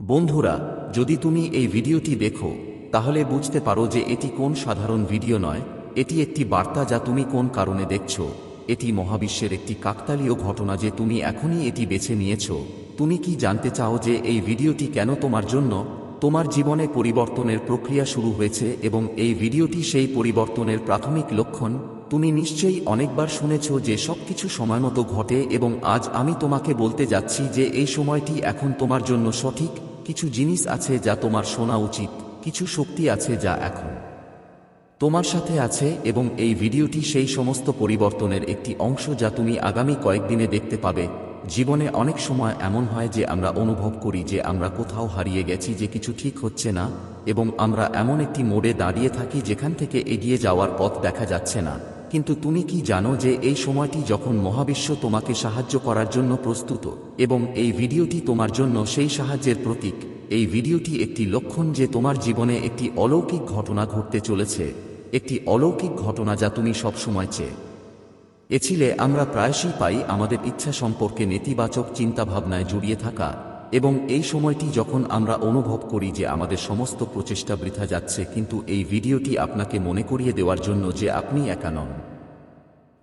বন্ধুরা, যদি তুমি এই ভিডিওটি দেখো, তাহলে বুঝতে পারো যে এটি কোন সাধারণ ভিডিও নয়, এটি একটি বার্তা যা তুমি কোন কারণে দেখছ, এটি মহাবিশ্বের একটি কাকতালীয় ঘটনা যে তুমি এখনই এটি বেছে নিয়েছ, তুমি কি জানতে চাও যে এই ভিডিওটি কেন তোমার জন্য, তোমার জীবনে পরিবর্তনের প্রক্রিয়া শুরু হয়েছে এবং এই ভিডিওটি সেই পরিবর্তনের প্রাথমিক লক্ষণ, তুমি নিশ্চয়ই অনেকবার শুনেছ যে সবকিছু সময়মতো ঘটে এবং আজ আমি তোমাকে বলতে যাচ্ছি যে এই সময়টি এখন তোমার জন্য সঠিক কিছু জিনিস আছে যা তোমার শোনা উচিত, কিছু শক্তি আছে যা এখন। তোমার সাথে আছে এবং এই ভিডিওটি সেই সমস্ত পরিবর্তনের একটি অংশ যা তুমি আগামী কয়েকদিনে দেখতে পাবে। জীবনে অনেক সময় এমন হয় যে আমরা অনুভব করি যে আমরা কোথাও হারিয়ে গেছি যে কিছু ঠিক হচ্ছে না, এবং আমরা এমন একটি মোড়ে দাঁড়িয়ে থাকি যেখান থেকে এগিয়ে যাওয়ার পথ দেখা যাচ্ছে না। কিন্তু তুমি কি জানো যে এই সময়টি যখন মহাবিশ্ব তোমাকে সাহায্য করার জন্য প্রস্তুত এবং এই ভিডিওটি তোমার জন্য সেই সাহায্যের প্রতীক, এই ভিডিওটি একটি লক্ষণ যে তোমার জীবনে একটি অলৌকিক ঘটনা ঘটতে চলেছে, একটি অলৌকিক ঘটনা যা তুমি সবসময় চেয়ে। এছিলে আমরা প্রায়শই পাই আমাদের ইচ্ছা সম্পর্কে নেতিবাচক চিন্তাভাবনায় জড়িয়ে থাকা এবং এই সময়টি যখন আমরা অনুভব করি যে আমাদের সমস্ত প্রচেষ্টা বৃথা যাচ্ছে, কিন্তু এই ভিডিওটি আপনাকে মনে করিয়ে দেওয়ার জন্য যে আপনি একা নন।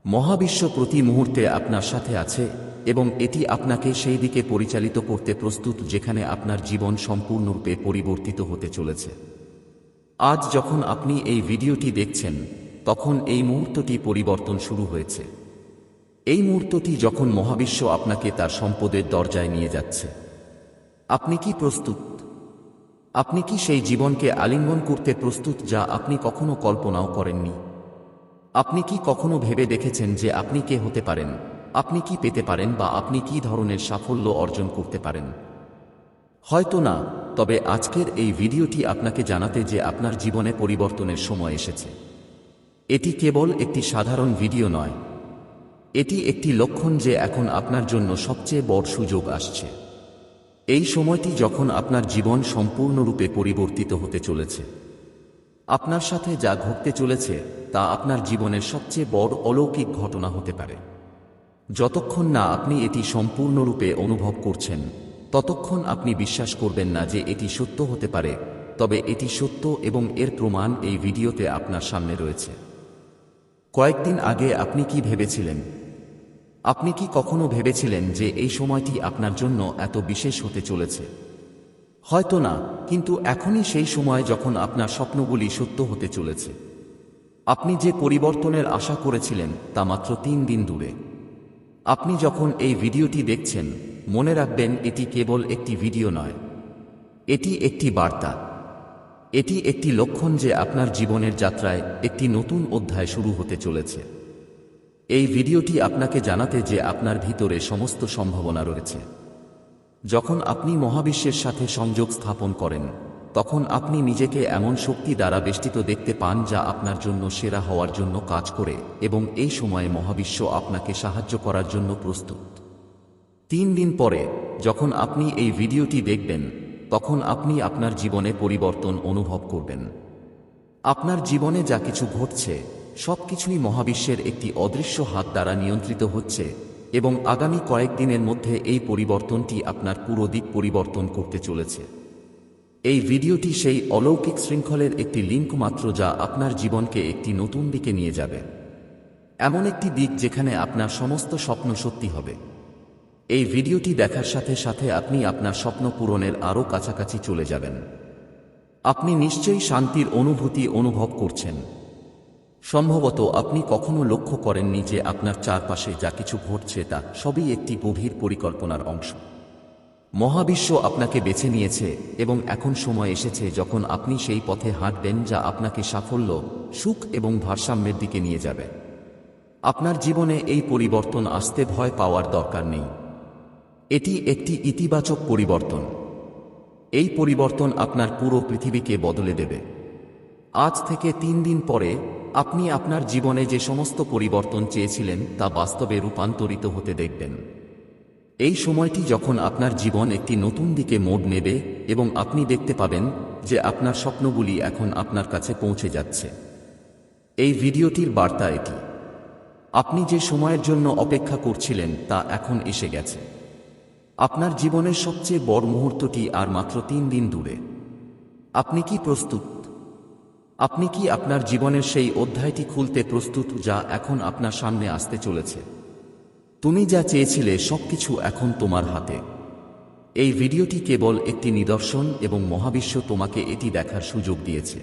মহাবিশ্ব প্রতি মুহূর্তে আপনার সাথে আছে এবং এটি আপনাকে সেই দিকে পরিচালিত করতে প্রস্তুত যেখানে আপনার জীবন সম্পূর্ণরূপে পরিবর্তিত হতে চলেছে। আজ যখন আপনি এই ভিডিওটি দেখছেন, তখন এই মুহূর্তটি পরিবর্তন শুরু হয়েছে। এই মুহূর্তটি যখন মহাবিশ্ব আপনাকে তার সম্পদের দরজায় নিয়ে যাচ্ছে। আপনি কি প্রস্তুত? আপনি কি সেই জীবনকে আলিঙ্গন করতে প্রস্তুত যা আপনি কখনো কল্পনাও করেননি? আপনি কি কখনো ভেবে দেখেছেন যে আপনি কে হতে পারেন? আপনি কি পেতে পারেন বা আপনি কি ধরনের সাফল্য অর্জন করতে পারেন? হয়তো না, তবে আজকের এই ভিডিওটি আপনাকে জানাতে যে আপনার জীবনে পরিবর্তনের সময় এসেছে। এটি কেবল একটি সাধারণ ভিডিও নয়। এটি একটি লক্ষণ যে এখন আপনার জন্য সবচেয়ে বড় সুযোগ আসছে। এই সময়টি যখন আপনার জীবন সম্পূর্ণরূপে পরিবর্তিত হতে চলেছে। আপনার সাথে যা ঘটতে চলেছে, তা আপনার জীবনের সবচেয়ে বড় অলৌকিক ঘটনা হতে পারে। যতক্ষণ না আপনি এটি সম্পূর্ণরূপে অনুভব করছেন, ততক্ষণ আপনি বিশ্বাস করবেন না যে এটি সত্য হতে পারে, তবে এটি সত্য এবং এর প্রমাণ এই ভিডিওতে আপনার সামনে রয়েছে। কয়েকদিন আগে আপনি কি ভেবেছিলেন? আপনি কি কখনো ভেবেছিলেন যে এই সময়টি আপনার জন্য এত বিশেষ হতে চলেছে? হয়তো না, কিন্তু এখনই সেই সময় যখন আপনার স্বপ্নগুলি সত্য হতে চলেছে। আপনি যে পরিবর্তনের আশা করেছিলেন তা মাত্র তিন দিন দূরে। আপনি যখন এই ভিডিওটি দেখছেন, মনে রাখবেন এটি কেবল একটি ভিডিও নয়। এটি একটি বার্তা। এটি একটি লক্ষণ যে আপনার জীবনের যাত্রায় একটি নতুন অধ্যায় শুরু হতে চলেছে। এই ভিডিওটি আপনাকে জানাতে যে আপনার ভিতরে সমস্ত সম্ভাবনা রয়েছে। যখন আপনি মহাবিশ্বের সাথে সংযোগ স্থাপন করেন, তখন আপনি নিজেকে এমন শক্তি দ্বারা বেষ্টিত দেখতে পান যা আপনার জন্য সেরা হওয়ার জন্য কাজ করে এবং এই সময়ে মহাবিশ্ব আপনাকে সাহায্য করার জন্য প্রস্তুত। তিন দিন পরে, যখন আপনি এই ভিডিওটি দেখবেন, তখন আপনি আপনার জীবনে পরিবর্তন অনুভব করবেন। আপনার জীবনে যা কিছু ঘটছে সবকিছুই মহাবিশ্বের একটি অদৃশ্য হাত দ্বারা নিয়ন্ত্রিত হচ্ছে এবং আগামী কয়েকদিনের মধ্যে এই পরিবর্তনটি আপনার পুরো দিক পরিবর্তন করতে চলেছে। এই ভিডিওটি সেই অলৌকিক শৃঙ্খলের একটি লিঙ্ক মাত্র যা আপনার জীবনকে একটি নতুন দিকে নিয়ে যাবে। এমন একটি দিক যেখানে আপনার সমস্ত স্বপ্ন সত্যি হবে। এই ভিডিওটি দেখার সাথে সাথে আপনি আপনার স্বপ্ন পূরণের আরও কাছাকাছি চলে যাবেন। আপনি নিশ্চয়ই শান্তির অনুভূতি অনুভব করছেন। সম্ভবত আপনি কখনো লক্ষ্য করেননি যে আপনার চারপাশে যা কিছু ঘটছে তা সবই একটি গভীর পরিকল্পনার অংশ। মহাবিশ্ব আপনাকে বেছে নিয়েছে এবং এখন সময় এসেছে যখন আপনি সেই পথে হাঁটবেন যা আপনাকে সাফল্য, সুখ এবং ভারসাম্যের দিকে নিয়ে যাবে। আপনার জীবনে এই পরিবর্তন আসতে ভয় পাওয়ার দরকার নেই। এটি একটি ইতিবাচক পরিবর্তন। এই পরিবর্তন আপনার পুরো পৃথিবীকে বদলে দেবে। আজ থেকে তিন দিন পরে আপনি আপনার জীবনে যে সমস্ত পরিবর্তন চেয়েছিলেন, তা বাস্তবে রূপান্তরিত হতে দেখবেন। এই সময়টি যখন আপনার জীবন একটি নতুন দিকে মোড় নেবে এবং আপনি দেখতে পাবেন যে আপনার স্বপ্নগুলি এখন আপনার কাছে পৌঁছে যাচ্ছে। এই ভিডিওটির বার্তা এটি। আপনি যে সময়ের জন্য অপেক্ষা করছিলেন, তা এখন এসে গেছে। আপনার জীবনের সবচেয়ে বড় মুহূর্তটি আর মাত্র তিন দিন দূরে। আপনি কি প্রস্তুত? আপনি কি আপনার জীবনের সেই অধ্যায়টি খুলতে প্রস্তুত যা এখন আপনার সামনে আসতে চলেছে? তুমি যা চেয়েছিলে সবকিছু এখন তোমার হাতে। এই ভিডিওটি কেবল একটি নিদর্শন এবং মহাবিশ্ব তোমাকে এটি দেখার সুযোগ দিয়েছে।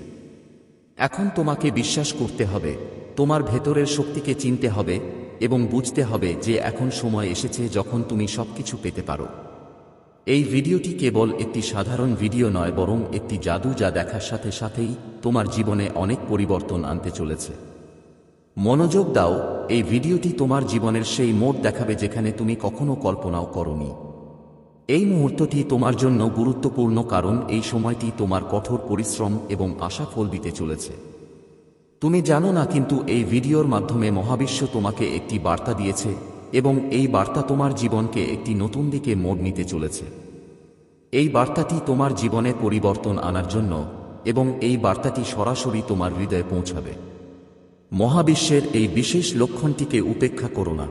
এখন তোমাকে বিশ্বাস করতে হবে, তোমার ভেতরের শক্তিকে চিনতে হবে এবং বুঝতে হবে যে এখন সময় এসেছে যখন তুমি সবকিছু পেতে পারো। এই ভিডিওটি কেবল একটি সাধারণ ভিডিও নয়, বরং একটি জাদু যা দেখার সাথে সাথেই তোমার জীবনে অনেক পরিবর্তন আনতে চলেছে। মনোযোগ দাও, এই ভিডিওটি তোমার জীবনের সেই মোড় দেখাবে যেখানে তুমি কখনো কল্পনাও করনি। এই মুহূর্তটি তোমার জন্য গুরুত্বপূর্ণ কারণ এই সময়টি তোমার কঠোর পরিশ্রম এবং আশা ফল দিতে চলেছে। তুমি জানো না, কিন্তু এই ভিডিওর মাধ্যমে মহাবিশ্ব তোমাকে একটি বার্তা দিয়েছে এবং এই বার্তা তোমার জীবনকে একটি নতুন দিকে মোড় নিতে চলেছে। এই বার্তাটি তোমার জীবনে পরিবর্তন আনার জন্য এবং এই বার্তাটি সরাসরি তোমার হৃদয়ে পৌঁছাবে। মহাবিশ্বের এই বিশেষ লক্ষণটিকে উপেক্ষা করো না।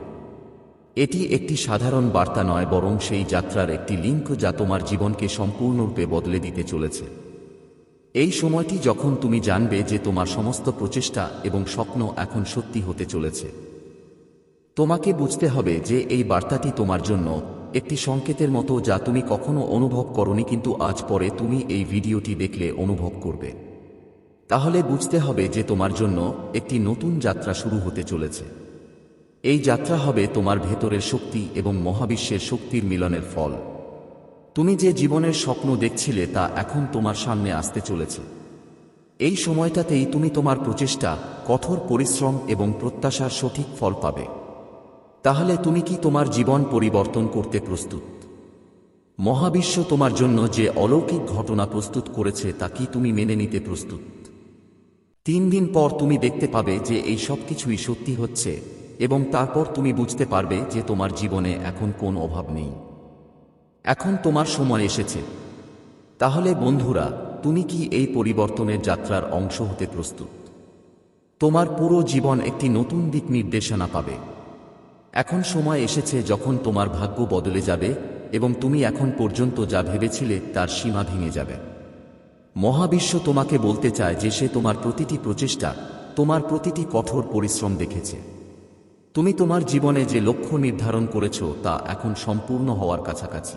এটি একটি সাধারণ বার্তা নয়, বরং সেই যাত্রার একটি লিঙ্ক যা তোমার জীবনকে সম্পূর্ণরূপে বদলে দিতে চলেছে। এই সময়টি যখন তুমি জানবে যে তোমার সমস্ত প্রচেষ্টা এবং স্বপ্ন এখন সত্যি হতে চলেছে। তোমাকে বুঝতে হবে যে এই বার্তাটি তোমার জন্য একটি সংকেতের মতো যা তুমি কখনো অনুভব করনি কিন্তু আজ পরে তুমি এই ভিডিওটি দেখলে অনুভব করবে। তাহলে বুঝতে হবে যে তোমার জন্য একটি নতুন যাত্রা শুরু হতে চলেছে। এই যাত্রা হবে তোমার ভেতরের শক্তি এবং মহাবিশ্বের শক্তির মিলনের ফল। তুমি যে জীবনের স্বপ্ন দেখছিলে তা এখন তোমার সামনে আসতে চলেছে। এই সময়টাতেই তুমি তোমার প্রচেষ্টা, কঠোর পরিশ্রম এবং প্রত্যাশার সঠিক ফল পাবে। তাহলে তুমি কি তোমার জীবন পরিবর্তন করতে প্রস্তুত? মহাবিশ্ব তোমার জন্য যে অলৌকিক ঘটনা প্রস্তুত করেছে তা কি তুমি মেনে নিতে প্রস্তুত? তিন দিন পর তুমি দেখতে পাবে যে এই সব কিছুই সত্যি হচ্ছে এবং তারপর তুমি বুঝতে পারবে যে তোমার জীবনে এখন কোন অভাব নেই। এখন তোমার সময় এসেছে। তাহলে বন্ধুরা, তুমি কি এই পরিবর্তনের যাত্রার অংশ হতে প্রস্তুত? তোমার পুরো জীবন একটি নতুন দিক নির্দেশনা পাবে। এখন সময় এসেছে যখন তোমার ভাগ্য বদলে যাবে এবং তুমি এখন পর্যন্ত যা ভেবেছিলে তার সীমা ভেঙে যাবে। মহাবিশ্ব তোমাকে বলতে চায় যে সে তোমার প্রতিটি প্রচেষ্টা, তোমার প্রতিটি কঠোর পরিশ্রম দেখেছে। তুমি তোমার জীবনে যে লক্ষ্য নির্ধারণ করেছ তা এখন সম্পূর্ণ হওয়ার কাছাকাছি।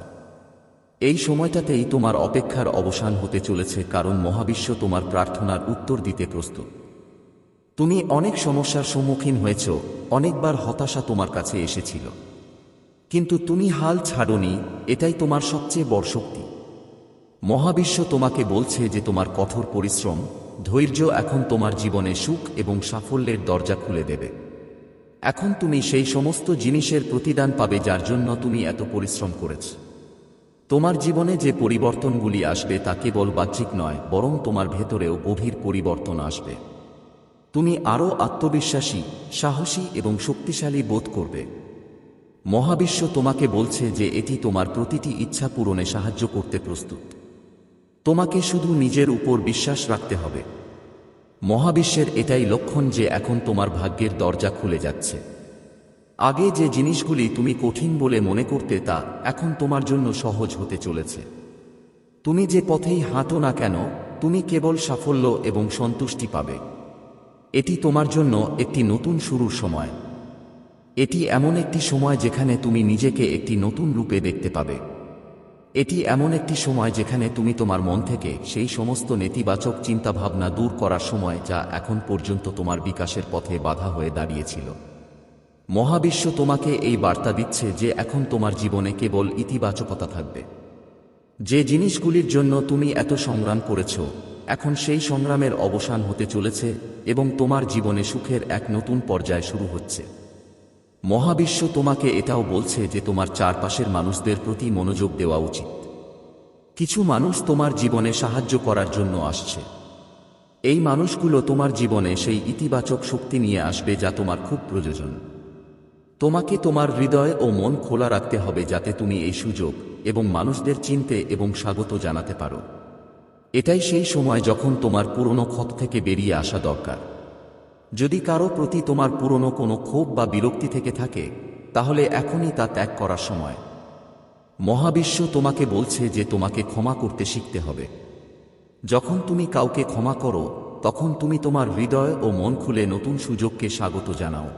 এই সময়টাতেই তোমার অপেক্ষার অবসান হতে চলেছে কারণ মহাবিশ্ব তোমার প্রার্থনার উত্তর দিতে প্রস্তুত। তুমি অনেক সমস্যার সম্মুখীন হয়েছ, অনেকবার হতাশা তোমার কাছে এসেছিল। কিন্তু তুমি হাল ছাড়নি, এটাই তোমার সবচেয়ে বড় শক্তি। মহাবিশ্ব তোমাকে বলছে যে তোমার কঠোর পরিশ্রম, ধৈর্য এখন তোমার জীবনে সুখ এবং সাফল্যের দরজা খুলে দেবে। এখন তুমি সেই সমস্ত জিনিসের প্রতিদান পাবে যার জন্য তুমি এত পরিশ্রম করেছ। তোমার জীবনে যে পরিবর্তনগুলি আসবে তা কেবল বাহ্যিক নয়, বরং তোমার ভেতরেও গভীর পরিবর্তন আসবে। তুমি আরও আত্মবিশ্বাসী, সাহসী এবং শক্তিশালী বোধ করবে। মহাবিশ্ব তোমাকে বলছে যে এটি তোমার প্রতিটি ইচ্ছা পূরণে সাহায্য করতে প্রস্তুত। তোমাকে শুধু নিজের উপর বিশ্বাস রাখতে হবে। মহাবিশ্বের এটাই লক্ষণ যে এখন তোমার ভাগ্যের দরজা খুলে যাচ্ছে। আগে যে জিনিসগুলি তুমি কঠিন বলে মনে করতে তা এখন তোমার জন্য সহজ হতে চলেছে। তুমি যে পথেই হাঁটো না কেন, তুমি কেবল সাফল্য এবং সন্তুষ্টি পাবে। এটি তোমার জন্য একটি নতুন শুরুর সময়। এটি এমন একটি সময় যেখানে তুমি নিজেকে একটি নতুন রূপে দেখতে পাবে। এটি এমন একটি সময় যেখানে তুমি তোমার মন থেকে সেই সমস্ত নেতিবাচক চিন্তাভাবনা দূর করার সময় যা এখন পর্যন্ত তোমার বিকাশের পথে বাধা হয়ে দাঁড়িয়েছিল। মহাবিশ্ব তোমাকে এই বার্তা দিচ্ছে যে এখন তোমার জীবনে কেবল ইতিবাচকতা থাকবে। যে জিনিসগুলির জন্য তুমি এত সংগ্রাম করেছ এখন সেই সংগ্রামের অবসান হতে চলেছে এবং তোমার জীবনে সুখের এক নতুন পর্যায় শুরু হচ্ছে। মহাবিশ্ব তোমাকে এটাও বলছে যে তোমার চারপাশের মানুষদের প্রতি মনোযোগ দেওয়া উচিত। কিছু মানুষ তোমার জীবনে সাহায্য করার জন্য আসছে। এই মানুষগুলো তোমার জীবনে সেই ইতিবাচক শক্তি নিয়ে আসবে যা তোমার খুব প্রয়োজন। তোমাকে তোমার হৃদয় ও মন খোলা রাখতে হবে যাতে তুমি এই সুযোগ এবং মানুষদের চিনতে এবং স্বাগত জানাতে পারো। এটাই সেই সময় যখন তোমার পুরনো ক্ষত থেকে বেরিয়ে আসা দরকার। যদি কারও প্রতি তোমার পুরনো কোনো ক্ষোভ বা বিরক্তি থেকে থাকে, তাহলে এখনই তা ত্যাগ করার সময়। মহাবিশ্ব তোমাকে বলছে যে তোমাকে ক্ষমা করতে শিখতে হবে। যখন তুমি কাউকে ক্ষমা করো, তখন তুমি তোমার হৃদয় ও মন খুলে নতুন সুযোগকে স্বাগত জানাও।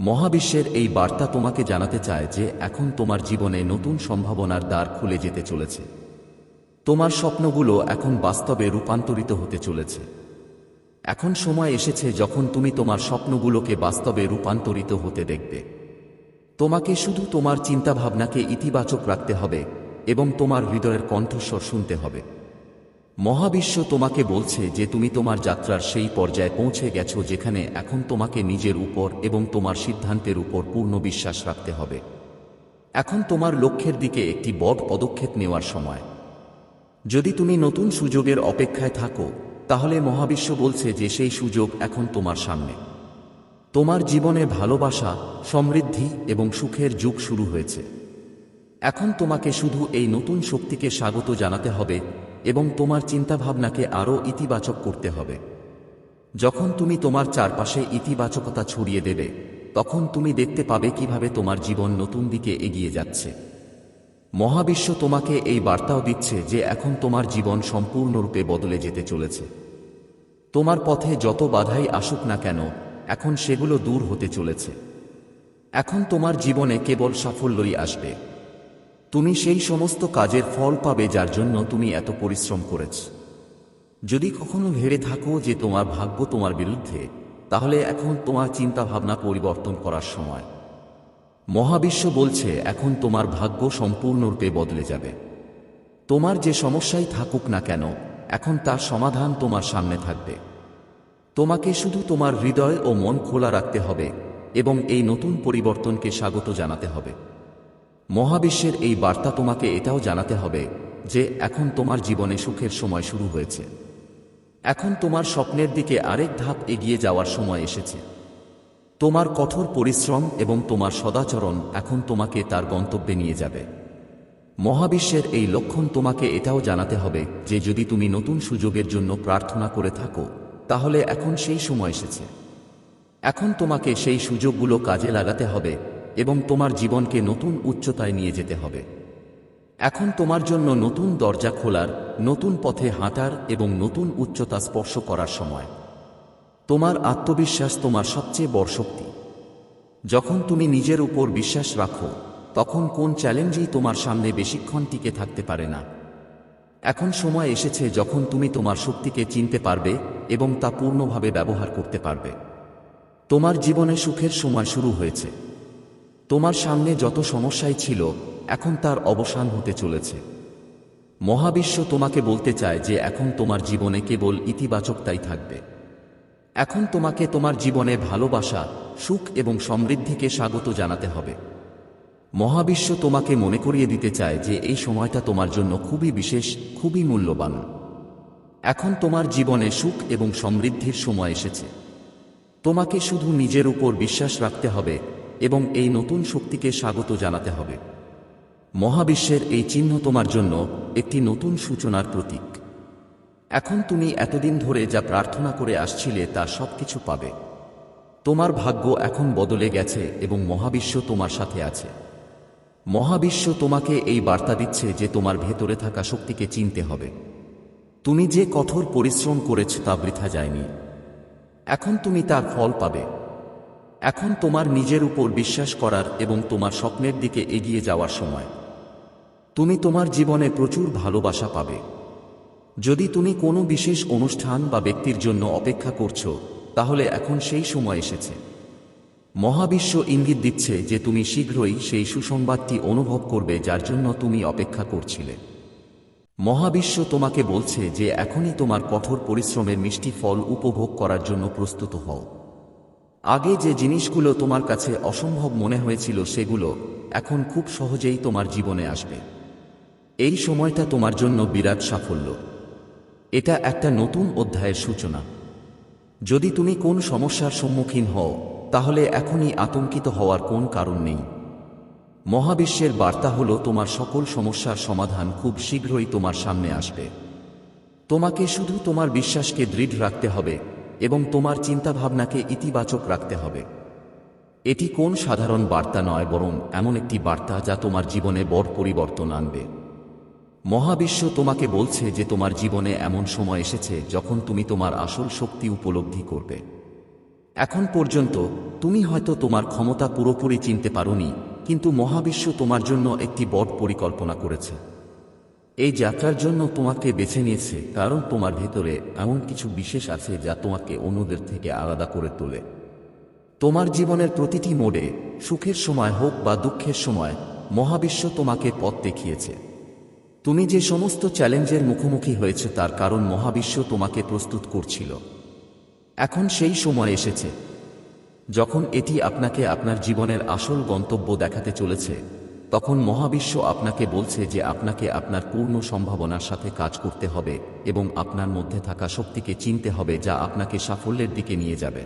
মহাবিশ্বের এই বার্তা তোমাকে জানাতে চায় যে এখন তোমার জীবনে নতুন সম্ভাবনার দ্বার খুলে যেতে চলেছে। তোমার স্বপ্নগুলো এখন বাস্তবে রূপান্তরিত হতে চলেছে। এখন সময় এসেছে যখন তুমি তোমার স্বপ্নগুলোকে বাস্তবে রূপান্তরিত হতে দেখবে। তোমাকে শুধু তোমার চিন্তাভাবনাকে ইতিবাচক রাখতে হবে এবং তোমার হৃদয়ের কণ্ঠস্বর শুনতে হবে। মহাবিশ্ব তোমাকে বলছে যে তুমি তোমার যাত্রার সেই পর্যায়ে পৌঁছে গেছো যেখানে এখন তোমাকে নিজের উপর এবং তোমার সিদ্ধান্তের উপর পূর্ণ বিশ্বাস রাখতে হবে। এখন তোমার লক্ষ্যের দিকে একটি বড় পদক্ষেপ নেওয়ার সময়। যদি তুমি নতুন সুযোগের অপেক্ষায় থাকো, তাহলে মহাবিশ্ব বলছে যে সেই সুযোগ এখন তোমার সামনে। তোমার জীবনে ভালোবাসা, সমৃদ্ধি এবং সুখের যুগ শুরু হয়েছে। এখন তোমাকে শুধু এই নতুন শক্তিকে স্বাগত জানাতে হবে এবং তোমার চিন্তাভাবনাকে আরও ইতিবাচক করতে হবে। যখন তুমি তোমার চারপাশে ইতিবাচকতা ছড়িয়ে দেবে, তখন তুমি দেখতে পাবে কীভাবে তোমার জীবন নতুন দিকে এগিয়ে যাচ্ছে। মহাবিশ্ব তোমাকে এই বার্তাও দিচ্ছে যে এখন তোমার জীবন সম্পূর্ণরূপে বদলে যেতে চলেছে। তোমার পথে যত বাধাই আসুক না কেন, এখন সেগুলো দূর হতে চলেছে। এখন তোমার জীবনে কেবল সাফল্যই আসবে। তুমি সেই সমস্ত কাজের ফল পাবে যার জন্য তুমি এত পরিশ্রম করেছ। যদি কখনো ভেবে থাকো যে তোমার ভাগ্য তোমার বিরুদ্ধে, তাহলে এখন তোমার চিন্তাভাবনা পরিবর্তন করার সময়। মহাবিশ্ব বলছে, এখন তোমার ভাগ্য সম্পূর্ণরূপে বদলে যাবে। তোমার যে সমস্যাই থাকুক না কেন, এখন তার সমাধান তোমার সামনে থাকবে। তোমাকে শুধু তোমার হৃদয় ও মন খোলা রাখতে হবে এবং এই নতুন পরিবর্তনকে স্বাগত জানাতে হবে। মহাবিশ্বের এই বার্তা তোমাকে এটাও জানাতে হবে যে, এখন তোমার জীবনে সুখের সময় শুরু হয়েছে। এখন তোমার স্বপ্নের দিকে আরেক ধাপ এগিয়ে যাওয়ার সময় এসেছে। তোমার কঠোর পরিশ্রম এবং তোমার সদাচরণ এখন তোমাকে তার গন্তব্যে নিয়ে যাবে। মহাবিশ্বের এই লক্ষণ তোমাকে এটাও জানাতে হবে যে যদি তুমি নতুন সুযোগের জন্য প্রার্থনা করে থাকো, তাহলে এখন সেই সময় এসেছে। এখন তোমাকে সেই সুযোগগুলো কাজে লাগাতে হবে এবং তোমার জীবনকে নতুন উচ্চতায় নিয়ে যেতে হবে। এখন তোমার জন্য নতুন দরজা খোলার, নতুন পথে হাঁটার এবং নতুন উচ্চতা স্পর্শ করার সময়। তোমার আত্মবিশ্বাস তোমার সবচেয়ে বড় শক্তি। যখন তুমি নিজের উপর বিশ্বাস রাখো, তখন কোন চ্যালেঞ্জই তোমার সামনে বেশিক্ষণ টিকে থাকতে পারে না। এখন সময় এসেছে যখন তুমি তোমার শক্তিকে চিনতে পারবে এবং তা পূর্ণভাবে ব্যবহার করতে পারবে। তোমার জীবনে সুখের সময় শুরু হয়েছে। তোমার সামনে যত সমস্যাই ছিল, এখন তার অবসান হতে চলেছে। মহাবিশ্ব তোমাকে বলতে চায় যে এখন তোমার জীবনে কেবল ইতিবাচকতাই থাকবে। এখন তোমাকে তোমার জীবনে ভালোবাসা, সুখ এবং সমৃদ্ধিকে স্বাগত জানাতে হবে। মহাবিশ্ব তোমাকে মনে করিয়ে দিতে চায় যে এই সময়টা তোমার জন্য খুবই বিশেষ, খুবই মূল্যবান। এখন তোমার জীবনে সুখ এবং সমৃদ্ধির সময় এসেছে। তোমাকে শুধু নিজের উপর বিশ্বাস রাখতে হবে এবং এই নতুন শক্তিকে স্বাগত জানাতে হবে। মহাবিশ্বের এই চিহ্ন তোমার জন্য একটি নতুন সূচনার প্রতীক। এখন তুমি এতদিন ধরে যা প্রার্থনা করে আসছিলে তা সবকিছু পাবে। তোমার ভাগ্য এখন বদলে গেছে এবং মহাবিশ্ব তোমার সাথে আছে। মহাবিশ্ব তোমাকে এই বার্তা দিচ্ছে যে তোমার ভেতরে থাকা শক্তিকে চিনতে হবে। তুমি যে কঠোর পরিশ্রম করেছ তা বৃথা যায়নি। এখন তুমি তার ফল পাবে। এখন তোমার নিজের উপর বিশ্বাস করার এবং তোমার স্বপ্নের দিকে এগিয়ে যাওয়ার সময়। তুমি তোমার জীবনে প্রচুর ভালোবাসা পাবে। যদি তুমি কোনো বিশেষ অনুষ্ঠান বা ব্যক্তির জন্য অপেক্ষা করছ, তাহলে এখন সেই সময় এসেছে। মহাবিশ্ব ইঙ্গিত দিচ্ছে যে তুমি শীঘ্রই সেই সুসংবাদটি অনুভব করবে যার জন্য তুমি অপেক্ষা করছিলে। মহাবিশ্ব তোমাকে বলছে যে এখনই তোমার কঠোর পরিশ্রমের মিষ্টি ফল উপভোগ করার জন্য প্রস্তুত হও। আগে যে জিনিসগুলো তোমার কাছে অসম্ভব মনে হয়েছিল সেগুলো এখন খুব সহজেই তোমার জীবনে আসবে। এই সময়টা তোমার জন্য বিরাট সাফল্য। এটা একটা নতুন অধ্যায়ের সূচনা। যদি তুমি কোন সমস্যার সম্মুখীন হও, তাহলে এখনই আতঙ্কিত হওয়ার কোন কারণ নেই। মহাবিশ্বের বার্তা হলো, তোমার সকল সমস্যার সমাধান খুব শীঘ্রই তোমার সামনে আসবে। তোমাকে শুধু তোমার বিশ্বাসকে দৃঢ় রাখতে হবে এবং তোমার চিন্তাভাবনাকে ইতিবাচক রাখতে হবে। এটি কোন সাধারণ বার্তা নয়, বরং এমন একটি বার্তা যা তোমার জীবনে বড় পরিবর্তন আনবে। মহাবিশ্ব তোমাকে বলছে যে তোমার জীবনে এমন সময় এসেছে যখন তুমি তোমার আসল শক্তি উপলব্ধি করবে। এখন পর্যন্ত তুমি হয়তো তোমার ক্ষমতা পুরোপুরি চিনতে পারোনি, কিন্তু মহাবিশ্ব তোমার জন্য একটি বট পরিকল্পনা করেছে। এই যাত্রার জন্য তোমাকে বেছে নিয়েছে, কারণ তোমার ভেতরে এমন কিছু বিশেষ আছে যা তোমাকে অন্যদের থেকে আলাদা করে তোলে। তোমার জীবনের প্রতিটি মোড়ে সুখের সময় হোক বা দুঃখের সময় মহাবিশ্ব তোমাকে পথ দেখিয়েছে। তুমি যে সমস্ত চ্যালেঞ্জের মুখোমুখি হয়েছে, তার কারণ মহাবিশ্ব তোমাকে প্রস্তুত করছিল। এখন সেই সময় এসেছে, যখন এটি আপনাকে আপনার জীবনের আসল গন্তব্য দেখাতে চলেছে, তখন মহাবিশ্ব আপনাকে বলছে যে আপনাকে আপনার পূর্ণ সম্ভাবনার সাথে কাজ করতে হবে এবং আপনার মধ্যে থাকা শক্তিকে চিনতে হবে যা আপনাকে সাফল্যের দিকে নিয়ে যাবে।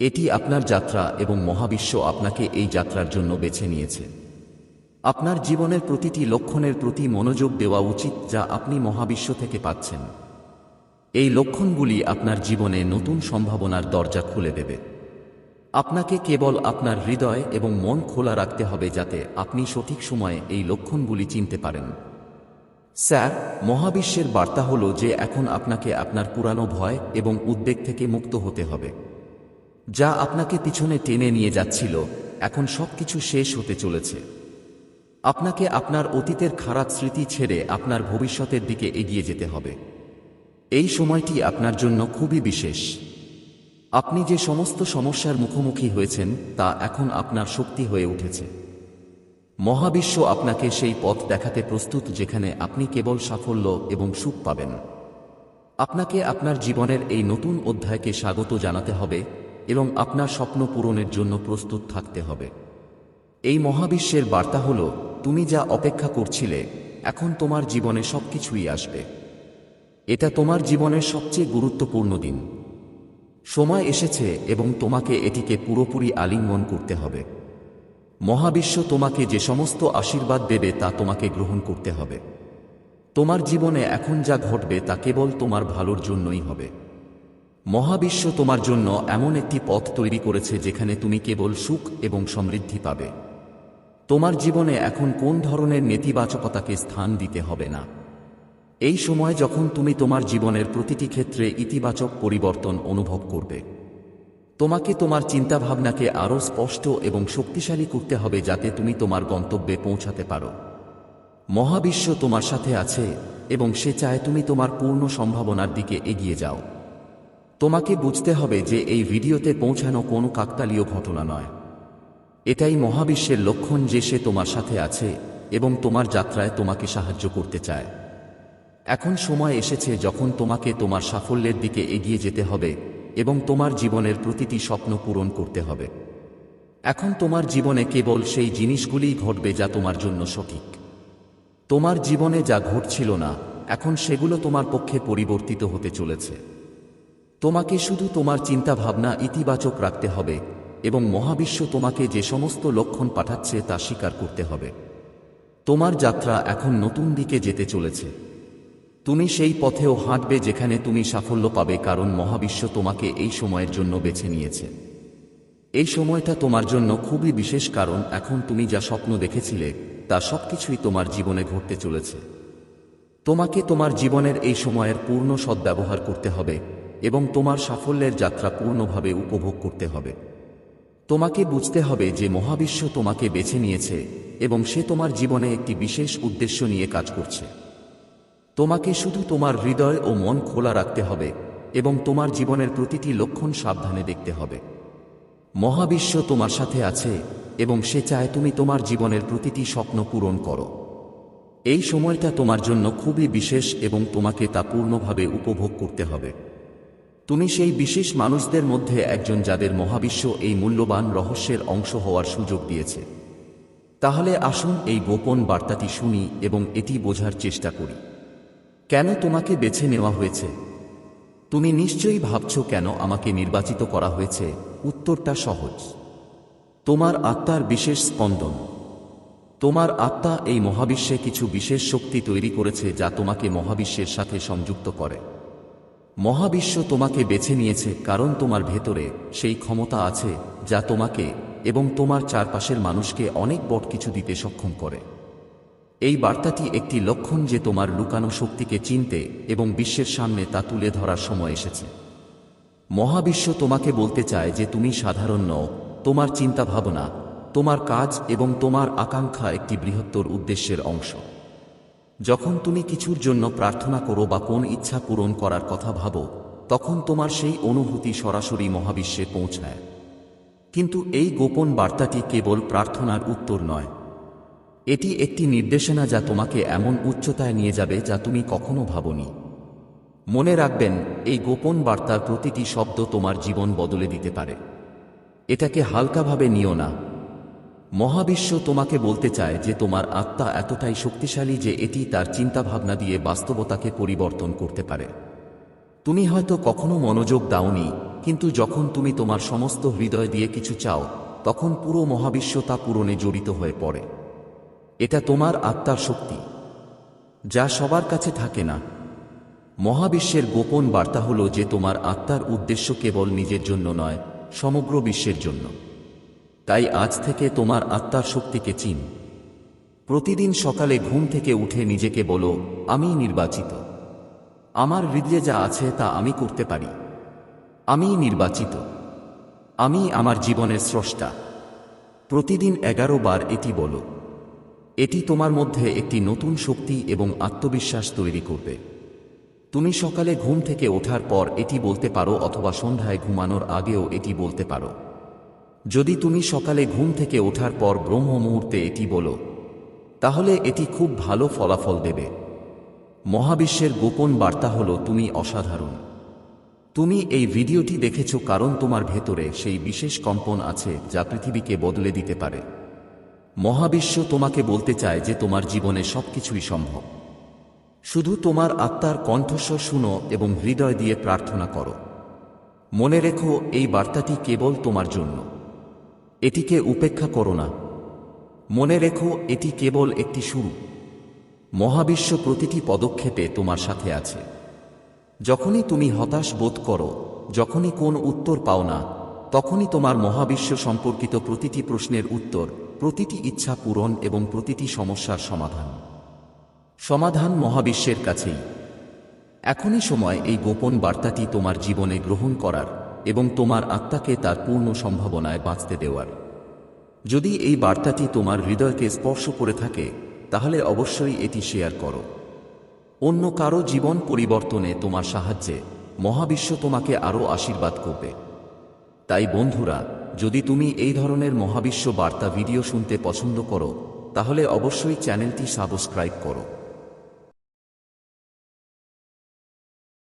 এটি আপনার যাত্রা এবং মহাবিশ্ব আপনাকে এই যাত্রার জন্য বেছে নিয়েছে। আপনার জীবনের প্রতিটি লক্ষণের প্রতি মনোযোগ দেওয়া উচিত যা আপনি মহাবিশ্ব থেকে পাচ্ছেন। এই লক্ষণগুলি আপনার জীবনে নতুন সম্ভাবনার দরজা খুলে দেবে। আপনাকে কেবল আপনার হৃদয় এবং মন খোলা রাখতে হবে যাতে আপনি সঠিক সময়ে এই লক্ষণগুলি চিনতে পারেন। স্যার, মহাবিশ্বের বার্তা হল যে এখন আপনাকে আপনার পুরানো ভয় এবং উদ্বেগ থেকে মুক্ত হতে হবে। যা আপনাকে পিছনে টেনে নিয়ে যাচ্ছিল, এখন সবকিছু শেষ হতে চলেছে। আপনাকে আপনার অতীতের খারাপ স্মৃতি ছেড়ে আপনার ভবিষ্যতের দিকে এগিয়ে যেতে হবে। এই সময়টি আপনার জন্য খুবই বিশেষ। আপনি যে সমস্ত সমস্যার মুখোমুখি হয়েছেন, তা এখন আপনার শক্তি হয়ে উঠেছে। মহাবিশ্ব আপনাকে সেই পথ দেখাতে প্রস্তুত যেখানে আপনি কেবল সাফল্য এবং সুখ পাবেন। আপনাকে আপনার জীবনের এই নতুন অধ্যায়কে স্বাগত জানাতে হবে এবং আপনার স্বপ্ন পূরণের জন্য প্রস্তুত থাকতে হবে। এই মহাবিশ্বের বার্তা হল, তুমি যা অপেক্ষা করছিলে, এখন তোমার জীবনে সবকিছুই আসবে। এটা তোমার জীবনের সবচেয়ে গুরুত্বপূর্ণ দিন। সময় এসেছে এবং তোমাকে এটিকে পুরোপুরি আলিঙ্গন করতে হবে। মহাবিশ্ব তোমাকে যে সমস্ত আশীর্বাদ দেবে তা তোমাকে গ্রহণ করতে হবে। তোমার জীবনে এখন যা ঘটবে তা কেবল তোমার ভালোর জন্যই হবে। মহাবিশ্ব তোমার জন্য এমন একটি পথ তৈরি করেছে যেখানে তুমি কেবল সুখ এবং সমৃদ্ধি পাবে। তোমার জীবনে এখন কোন ধরনের নেতিবাচকতাকে স্থান দিতে হবে না। এই সময় যখন তুমি তোমার জীবনের প্রতিটি ক্ষেত্রে ইতিবাচক পরিবর্তন অনুভব করবে। তোমাকে তোমার চিন্তাভাবনাকে আরও স্পষ্ট এবং শক্তিশালী করতে হবে যাতে তুমি তোমার গন্তব্যে পৌঁছাতে পারো। মহাবিশ্ব তোমার সাথে আছে এবং সে চায় তুমি তোমার পূর্ণ সম্ভাবনার দিকে এগিয়ে যাও। তোমাকে বুঝতে হবে যে এই ভিডিওতে পৌঁছানো কোনো কাকতালীয় ঘটনা নয়। এটাই মহাবিশ্বের লক্ষণ যে সে তোমার সাথে আছে এবং তোমার যাত্রায় তোমাকে সাহায্য করতে চায়। এখন সময় এসেছে যখন তোমাকে তোমার সাফল্যের দিকে এগিয়ে যেতে হবে এবং তোমার জীবনের প্রতিটি স্বপ্ন পূরণ করতে হবে। এখন তোমার জীবনে কেবল সেই জিনিসগুলিই ঘটবে যা তোমার জন্য সঠিক। তোমার জীবনে যা ঘটছিল না, এখন সেগুলো তোমার পক্ষে পরিবর্তিত হতে চলেছে। তোমাকে শুধু তোমার চিন্তাভাবনা ইতিবাচক রাখতে হবে এবং মহাবিশ্ব তোমাকে যে সমস্ত লক্ষণ পাঠাচ্ছে তা স্বীকার করতে হবে। তোমার যাত্রা এখন নতুন দিকে যেতে চলেছে। তুমি সেই পথেও হাঁটবে যেখানে তুমি সাফল্য পাবে কারণ মহাবিশ্ব তোমাকে এই সময়ের জন্য বেছে নিয়েছে। এই সময়টা তোমার জন্য খুবই বিশেষ কারণ এখন তুমি যা স্বপ্ন দেখেছিলে, তা সবকিছুই তোমার জীবনে ঘটতে চলেছে। তোমাকে তোমার জীবনের এই সময়ের পূর্ণ সদ্ব্যবহার করতে হবে এবং তোমার সাফল্যের যাত্রা পূর্ণভাবে উপভোগ করতে হবে। তোমাকে বুঝতে হবে যে মহাবিশ্ব তোমাকে বেছে নিয়েছে এবং সে তোমার জীবনে একটি বিশেষ উদ্দেশ্য নিয়ে কাজ করছে। তোমাকে শুধু তোমার হৃদয় ও মন খোলা রাখতে হবে এবং তোমার জীবনের প্রতিটি লক্ষণ সাবধানে দেখতে হবে। মহাবিশ্ব তোমার সাথে আছে এবং সে চায় তুমি তোমার জীবনের প্রতিটি স্বপ্ন পূরণ করো। এই সময়টা তোমার জন্য খুবই বিশেষ এবং তোমাকে তা পূর্ণভাবে উপভোগ করতে হবে। তুমি সেই বিশেষ মানুষদের মধ্যে একজন যাদের মহাবিশ্ব এই মূল্যবান রহস্যের অংশ হওয়ার সুযোগ দিয়েছে। তাহলে আসুন এই গোপন বার্তাটি শুনি এবং এটি বোঝার চেষ্টা করি। কেন তোমাকে বেছে নেওয়া হয়েছে? তুমি নিশ্চয়ই ভাবছ কেন আমাকে নির্বাচিত করা হয়েছে? উত্তরটা সহজ। তোমার আত্মার বিশেষ স্পন্দন। তোমার আত্মা এই মহাবিশ্বে কিছু বিশেষ শক্তি তৈরি করেছে যা তোমাকে মহাবিশ্বের সাথে সংযুক্ত করে। মহাবিশ্ব তোমাকে বেছে নিয়েছে কারণ তোমার ভেতরে সেই ক্ষমতা আছে, যা তোমাকে এবং তোমার চারপাশের মানুষকে অনেক বড় কিছু দিতে সক্ষম করে। এই বার্তাটি একটি লক্ষণ যে তোমার লুকানো শক্তিকে চিনতে এবং বিশ্বের সামনে তা তুলে ধরার সময় এসেছে। মহাবিশ্ব তোমাকে বলতে চায় যে তুমি সাধারণ নও, তোমার চিন্তা ভাবনা তোমার কাজ এবং তোমার আকাঙ্ক্ষা একটি বৃহত্তর উদ্দেশ্যের অংশ। যখন তুমি কিছুর জন্য প্রার্থনা করো বা কোন ইচ্ছা পূরণ করার কথা ভাবো, তখন তোমার সেই অনুভূতি সরাসরি মহাবিশ্বে পৌঁছায়। কিন্তু এই গোপন বার্তাটি কেবল প্রার্থনার উত্তর নয়। এটি একটি নির্দেশনা যা তোমাকে এমন উচ্চতায় নিয়ে যাবে যা তুমি কখনো ভাবনি। মনে রাখবেন, এই গোপন বার্তার প্রতিটি শব্দ তোমার জীবন বদলে দিতে পারে। এটাকে হালকাভাবে নিও না। মহাবিশ্ব তোমাকে বলতে চায় যে তোমার আত্মা এতটাই শক্তিশালী যে এটি তার চিন্তাভাবনা দিয়ে বাস্তবতাকে পরিবর্তন করতে পারে। তুমি হয়তো কখনো মনোযোগ দাওনি, কিন্তু যখন তুমি তোমার সমস্ত হৃদয় দিয়ে কিছু চাও, তখন পুরো মহাবিশ্ব তা পূরণে জড়িত হয়ে পড়ে। এটা তোমার আত্মার শক্তি, যা সবার কাছে থাকে না। মহাবিশ্বের গোপন বার্তা হল যে তোমার আত্মার উদ্দেশ্য কেবল নিজের জন্য নয়, সমগ্র বিশ্বের জন্য। তাই আজ থেকে তোমার আত্মার শক্তিকে চিন। প্রতিদিন সকালে ঘুম থেকে উঠে নিজেকে বলো আমি নির্বাচিত। আমার হৃদয়ে যা আছে তা আমি করতে পারি। আমি নির্বাচিত। আমি আমার জীবনের স্রষ্টা। প্রতিদিন এগারো বার এটি বলো। এটি তোমার মধ্যে একটি নতুন শক্তি এবং আত্মবিশ্বাস তৈরি করবে। তুমি সকালে ঘুম থেকে ওঠার পর এটি বলতে পারো অথবা সন্ধ্যায় ঘুমানোর আগেও এটি বলতে পারো। যদি তুমি সকালে ঘুম থেকে ওঠার পর ব্রহ্ম মুহূর্তে এটি বলো, তাহলে এটি খুব ভালো ফলাফল দেবে। মহাবিশ্বের গোপন বার্তা হল, তুমি অসাধারণ। তুমি এই ভিডিওটি দেখেছ কারণ তোমার ভেতরে সেই বিশেষ কম্পন আছে যা পৃথিবীকে বদলে দিতে পারে। মহাবিশ্ব তোমাকে বলতে চায় যে তোমার জীবনে সবকিছুই সম্ভব। শুধু তোমার আত্মার কণ্ঠস্বর শুনো এবং হৃদয় দিয়ে প্রার্থনা করো। মনে রেখো, এই বার্তাটি কেবল তোমার জন্য। এটিকে উপেক্ষা করো না। মনে রেখো, এটি কেবল একটি শুরু। মহাবিশ্ব প্রতিটি পদক্ষেপে তোমার সাথে আছে। যখনই তুমি হতাশ বোধ করো, যখনই কোন উত্তর পাও না, তখনই তোমার মহাবিশ্ব সম্পর্কিত প্রতিটি প্রশ্নের উত্তর, প্রতিটি ইচ্ছা পূরণ এবং প্রতিটি সমস্যার সমাধান। সমাধান মহাবিশ্বের কাছেই। এখনই সময় এই গোপন বার্তাটি তোমার জীবনে গ্রহণ করার। এবং তোমার আত্মাকে তার পূর্ণ সম্ভাবনায় বাঁচতে দেওয়ার। যদি এই বার্তাটি তোমার হৃদয়কে স্পর্শ করে থাকে, তাহলে অবশ্যই এটি শেয়ার করো। অন্য কারও জীবন পরিবর্তনে তোমার সাহায্যে মহাবিশ্ব তোমাকে আরও আশীর্বাদ করবে। তাই বন্ধুরা, যদি তুমি এই ধরনের মহাবিশ্ব বার্তা ভিডিও শুনতে পছন্দ করো, তাহলে অবশ্যই চ্যানেলটি সাবস্ক্রাইব করো।